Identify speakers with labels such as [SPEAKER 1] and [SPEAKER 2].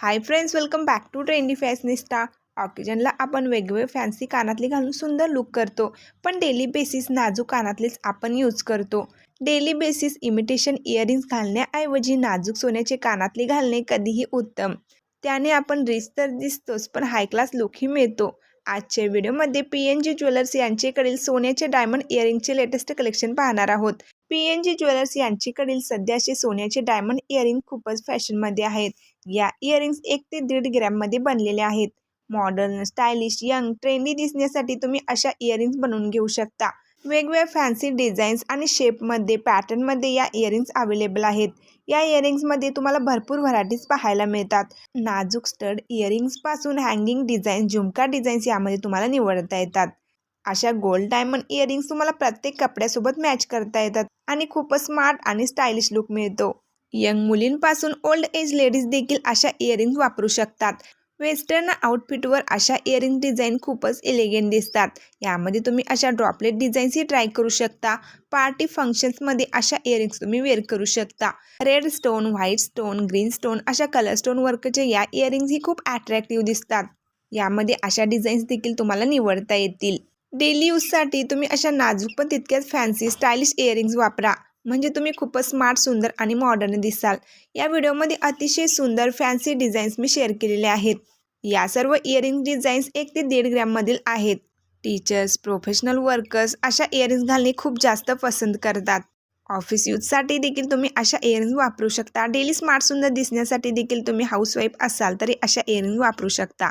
[SPEAKER 1] Hi friends welcome back to trendy fashionista ऑकेजनला आपण वेगवेगळे fancy कानातले घालून सुंदर लुक करतो पण डेली बेसिस नाजूक कानातलेच आपण यूज करतो. डेली बेसिस इमिटेशन इयरिंग्स घालण्याऐवजी नाजूक सोन्याचे कानातले घालणे कधीही उत्तम. त्याने आपण रिच तर दिसतोच पण हाय क्लास लुकही मिळतो. आजच्या व्हिडिओमध्ये पी एन जी ज्वेलर्स यांच्याकडील सोन्याचे डायमंड इयरिंगचे लेटेस्ट कलेक्शन पाहणार आहोत. पी एन जी ज्वेलर्स यांच्याकडील सध्याचे सोन्याचे डायमंड इयरिंग खूपच फॅशनमध्ये आहेत. या इयरिंग्स एक ते दीड ग्रॅममध्ये बनलेले आहेत. मॉडर्न स्टायलिश यंग ट्रेंडी दिसण्यासाठी तुम्ही अशा इयरिंग्स बनवून घेऊ शकता. वेगवेगळ्या फॅन्सी डिझाईन्स आणि शेपमध्ये पॅटर्नमध्ये या इयरिंग्स अवेलेबल आहेत. या इयरिंग्समध्ये तुम्हाला भरपूर व्हरायटीज पाहायला मिळतात. नाजूक स्टड इयरिंग्सपासून हँगिंग डिझाईन झुमका डिझाईन्स यामध्ये तुम्हाला निवडता येतात. अशा गोल्ड डायमंड इयरिंग्स तुम्हाला प्रत्येक कपड्यासोबत मॅच करता येतात आणि खूपच स्मार्ट आणि स्टायलिश लुक मिळतो. यंग मुलींपासून ओल्ड एज लेडीज देखील अशा इयरिंग्स वापरू शकतात. वेस्टर्न आउटफिटवर अशा इयरिंग डिझाईन खूपच एलिगेंट दिसतात. यामध्ये तुम्ही अशा ड्रॉपलेट डिझाईन्सही ट्राय करू शकता. पार्टी फंक्शन्समध्ये अशा इयरिंग्स तुम्ही वेअर करू शकता. Red stone white stone green stone अशा कलर स्टोन वर्कचे या इयरिंग्स ही खूप अट्रॅक्टिव्ह दिसतात. यामध्ये अशा डिझाईन्स देखील तुम्हाला निवडता येतील. डेली यूजसाठी तुम्ही अशा नाजूक पण तितक्याच फॅन्सी स्टायलिश इयरिंग्स वापरा. म्हणजे तुम्ही खूपच स्मार्ट सुंदर आणि मॉडर्न दिसाल. या व्हिडिओमध्ये अतिशय सुंदर फॅन्सी डिझाईन्स मी शेअर केलेले आहेत. या सर्व इयरिंग डिझाईन्स एक ते दीड ग्रॅममधील आहेत. टीचर्स प्रोफेशनल वर्कर्स अशा इयरिंग्स घालणे खूप जास्त पसंत करतात. ऑफिस यूजसाठी देखील तुम्ही अशा इयरिंग्स वापरू शकता. डेली स्मार्ट सुंदर दिसण्यासाठी देखील तुम्ही हाऊसवाईफ असाल तरी अशा इयरिंग वापरू शकता.